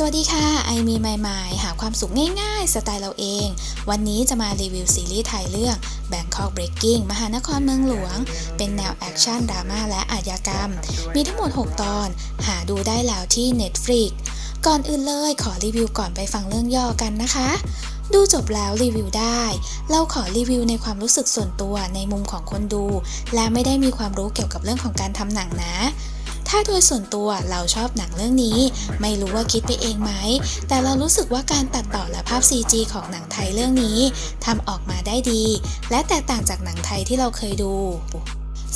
สวัสดีค่ะ ไอมีใหม่ๆหาความสุขง่ายๆ สไตล์เราเอง วันนี้จะมารีวิวซีรีส์ไทยเรื่อง Bangkok Breaking มหานครเมืองหลวง เป็นแนวแอคชั่นดราม่าและอาชญากรรม มีทั้งหมด 6 ตอน หาดูได้แล้วที่ Netflix ก่อนอื่นเลยขอรีวิวก่อนไปฟังเรื่องย่อกันนะคะ ดูจบแล้วรีวิวได้ เราขอรีวิวในความรู้สึกส่วนตัวในมุมของคนดู และไม่ได้มีความรู้เกี่ยวกับเรื่องของการทำหนังนะ ถ้าโดยส่วนตัวเราชอบหนังเรื่องนี้ ไม่รู้ว่าคิดไปเองไหม แต่เรารู้สึกว่าการตัดต่อและภาพ CG ของหนังไทยเรื่องนี้ทำออกมาได้ดี และแตกต่างจากหนังไทยที่เราเคยดู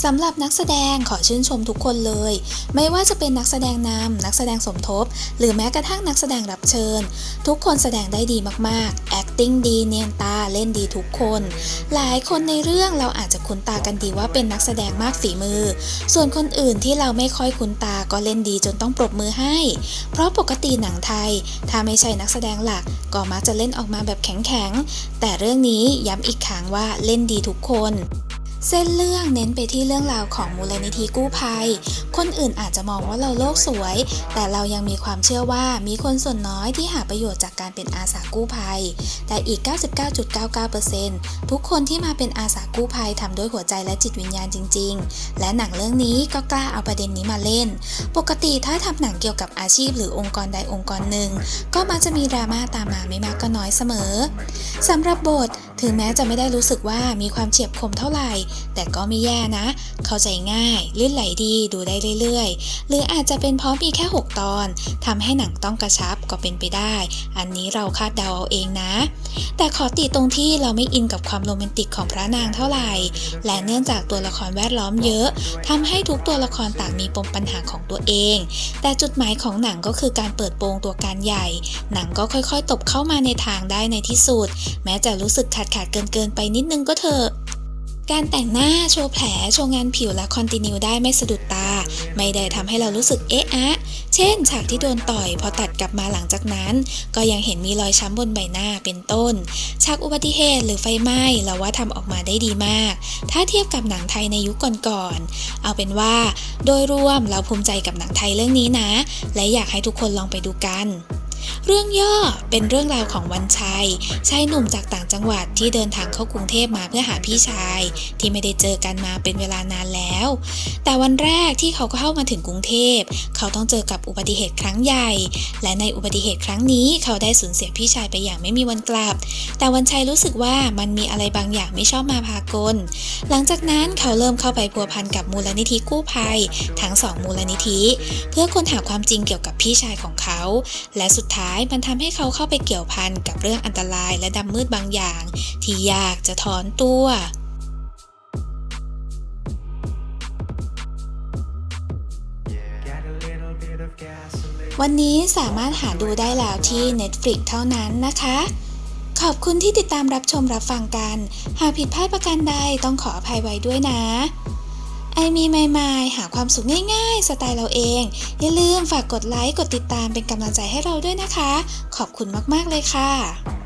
สำหรับนักแสดงขอชื่นชมทุกคนเลย ไม่ว่าจะเป็นนักแสดงนำนักแสดงสมทบ หรือแม้กระทั่งนักแสดงรับเชิญ ทุกคนแสดงได้ดีมาก ติ้งดีเนียนตาเล่นดีทุกคน หลายคนในเรื่องเราอาจจะคุ้นตากันดีว่าเป็นนักแสดงมากฝีมือ ส่วนคนอื่นที่เราไม่ค่อยคุ้นตาก็เล่นดีจนต้องปรบมือให้ เพราะปกติหนังไทย ถ้าไม่ใช่นักแสดงหลักก็มักจะเล่นออกมาแบบแข็งๆแต่เรื่องนี้ย้ำอีกครั้งว่าเล่นดีทุกคน เส้นเรื่องเน้นไปที่เรื่องราวของมูลนิธิกู้ภัย คนอื่นอาจจะมองว่าเราโลกสวย แต่เรายังมีความเชื่อว่ามีคนส่วนน้อยที่หาประโยชน์จากการเป็นอาสากู้ภัย แต่อีก 99.99%ทุกคนที่มาเป็นอาสากู้ภัยทำด้วยหัวใจและจิตวิญญาณจริง ๆ และหนังเรื่องนี้ก็กล้าเอาประเด็นนี้มาเล่น ปกติถ้าทำหนังเกี่ยวกับอาชีพหรือองค์กรใดองค์กรหนึ่ง ก็มักจะมีดราม่าตามมาไม่มากก็น้อยเสมอสำหรับบท ถึงแม้จะไม่ได้รู้สึกว่ามีความเฉียบคมเท่าไหร่ แต่ก็ไม่แย่นะ เข้าใจง่ายลื่นไหลดีดูได้เรื่อยๆ หรืออาจจะเป็นเพราะมีแค่ 6 ตอนทำให้หนังต้องกระชับก็เป็นไปได้ อันนี้เราคาดเดาเอาเองนะ แต่ขอติตรงที่เราไม่อินกับความโรแมนติกของพระนางเท่าไหร่ และเนื่องจากตัวละครแวดล้อมเยอะทำให้ทุกตัวละครต่างมีปมปัญหาของตัวเอง แต่จุดหมายของหนังก็คือการเปิดโปงตัวการใหญ่ หนังก็ค่อยๆ ตบเข้ามาในทางได้ในที่สุด แม้จะรู้สึกขาดขาดเกินเกินไปนิดนึงก็เถอะ การแต่งหน้าโชว์แผลโชว์งานผิวและคอนติเนียได้ไม่สะดุดตา ไม่ได้ทำให้เรารู้สึกเอ๊ะอะ เช่น ฉากที่โดนต่อยพอตัดกลับมาหลังจากนั้น ก็ยังเห็นมีรอยช้ำบนใบหน้าเป็นต้น ฉากอุบัติเหตุหรือไฟไหม้เราว่าทำออกมาได้ดีมาก ถ้าเทียบกับหนังไทยในยุคก่อนๆ เอาเป็นว่า โดยรวมเราภูมิใจกับหนังไทยเรื่องนี้นะ และอยากให้ทุกคนลองไปดูกัน เรื่องย่อเป็นเรื่องราวของวันชัยชายหนุ่มจากต่างจังหวัดที่เดินทางเข้ากรุงเทพมาเพื่อหาพี่ชาย ที่ไม่ได้เจอกันมาเป็นเวลานานแล้ว แต่วันแรกที่เขาเข้ามาถึงกรุงเทพ เขาต้องเจอกับอุบัติเหตุครั้งใหญ่ และในอุบัติเหตุครั้งนี้เขาได้สูญเสียพี่ชายไปอย่างไม่มีวันกลับ แต่วันชัยรู้สึกว่ามันมีอะไรบางอย่างไม่ชอบมาพากล หลังจากนั้นเขาเริ่มเข้าไปพัวพันกับมูลนิธิกู้ภัย ทั้งสองมูลนิธิ เพื่อค้นหาความจริงเกี่ยวกับพี่ชายของเขา และสุดท้ายมันทำให้เขาเข้าไปเกี่ยวพันกับเรื่องอันตรายและดำมืดบางอย่าง ที่ยากจะถอนตัววันนี้สามารถหาดูได้แล้วที่ Netflix เท่านั้นนะคะ ขอบคุณที่ติดตามรับชมรับฟังกัน หากผิดพลาดประการใดต้องขออภัยไว้ด้วยนะ ไอมีไม่หาความสุขง่ายๆ สไตล์เราเอง อย่าลืมฝากกดไลค์ กดติดตามเป็นกำลังใจให้เราด้วยนะคะ ขอบคุณมากๆเลยค่ะ